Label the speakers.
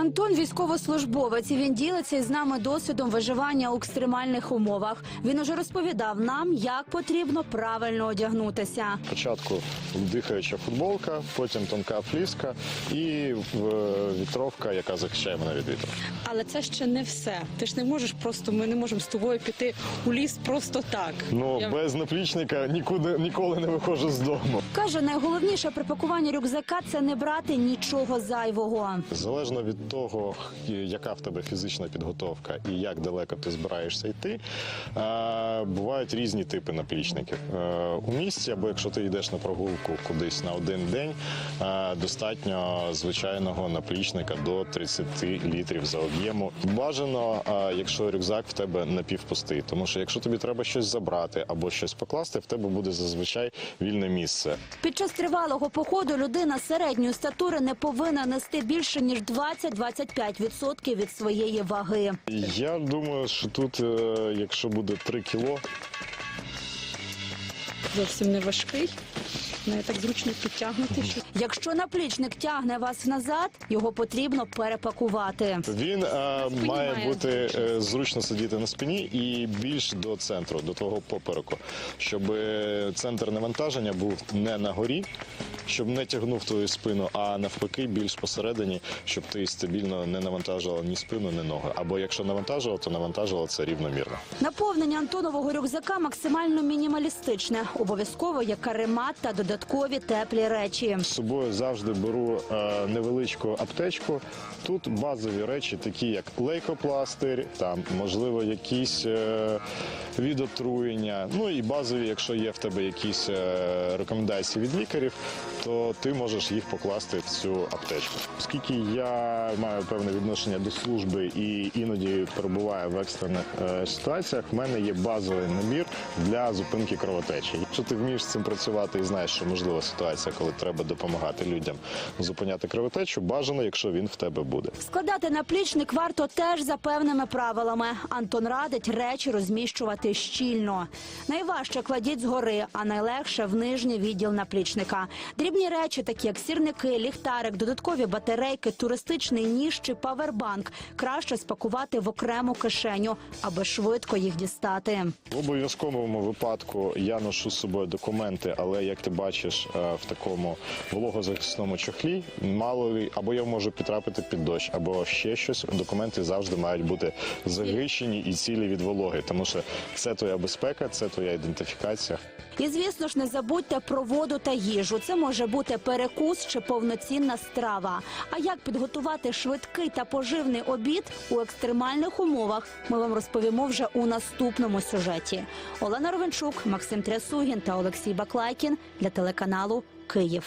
Speaker 1: Антон військовослужбовець. і Він ділиться із нами досвідом виживання у екстремальних умовах. Він уже розповідав нам, як потрібно правильно одягнутися.
Speaker 2: Спочатку дихаюча футболка, потім тонка фліска і е, вітровка, яка захищає мене від вітру.
Speaker 3: Але це ще не все. Ти ж не можеш просто. Ми не можемо з тобою піти у ліс просто так.
Speaker 2: Ну
Speaker 3: Я-
Speaker 2: без наплічника нікуди ніколи не виходжу з дому.
Speaker 1: Каже, найголовніше при пакуванні рюкзака це не брати нічого зайвого.
Speaker 2: Залежно від того, яка в тебе фізична підготовка і як далеко ти збираєшся йти, бувають різні типи наплічників. Е, У місті, або якщо ти йдеш на прогулку кудись на один день, достатньо звичайного наплічника до 30 літрів за об'єму. Бажано, якщо рюкзак в тебе напівпустий, тому що якщо тобі треба щось забрати або щось покласти, в тебе буде зазвичай вільне місце.
Speaker 1: Під час тривалого походу людина середньої статури не повинна нести більше ніж 20-25% від своєї ваги.
Speaker 2: Я думаю, що тут, е, якщо буде 3 кіло,
Speaker 3: Зовсім не важкий. Не так зручно підтягнути. Що...
Speaker 1: Якщо наплічник тягне вас назад, його потрібно перепакувати.
Speaker 2: він е, має
Speaker 3: має
Speaker 2: бути е, зручно сидіти на спині і більш до центру, до твого попереку, щоб е, центр навантаження був не на горі, щоб не тягнув твою спину, а навпаки, більш посередині, щоб ти стабільно не навантажував ні спину, ні ноги. Або якщо навантажував, то навантажував це рівномірно.
Speaker 1: Наповнення Антонового рюкзака максимально мінімалістичне. Обов'язково є каремат та додаткові теплі речі.
Speaker 2: З собою завжди беру е, невеличку аптечку. Тут базові речі, такі як лейкопластир, там можливо якісь е, від отруєння. Ну і базові, якщо є в тебе якісь е, рекомендації від лікарів, то ти можеш їх покласти в цю аптечку. Оскільки я маю певне відношення до служби і іноді перебуваю в екстрених е, ситуаціях, в мене є базовий набір для зупинки кровотечі. Якщо ти вмієш з цим працювати і знаєш, що можлива ситуація, коли треба допомагати людям зупиняти кровотечу, бажано, якщо він в тебе буде.
Speaker 1: Складати наплічник варто теж за певними правилами. Антон радить речі розміщувати щільно. Найважче кладіть згори, а найлегше в нижній відділ наплічника. Дрібні речі, такі як сірники, ліхтарик, додаткові батарейки, туристичний ніж чи павербанк, краще спакувати в окрему кишеню, аби швидко їх дістати.
Speaker 2: В обов'язковому випадку я ношу з собою документи, але як ти бачиш, е, в такому вологозахисному чохлі мало ли або я можу підтрапити під дощ, або ще щось. Документи завжди мають бути захищені і цілі від вологи, тому що це твоя безпека, це твоя ідентифікація.
Speaker 1: І звісно ж, не забудьте про воду та їжу. Це може бути перекус чи повноцінна страва. А як підготувати швидкий та поживний обід у екстремальних умовах? Ми вам розповімо вже у наступному сюжеті. Олена Ровенчук, Максим Трясугін та Олексій Баклайкін для телеканалу Київ.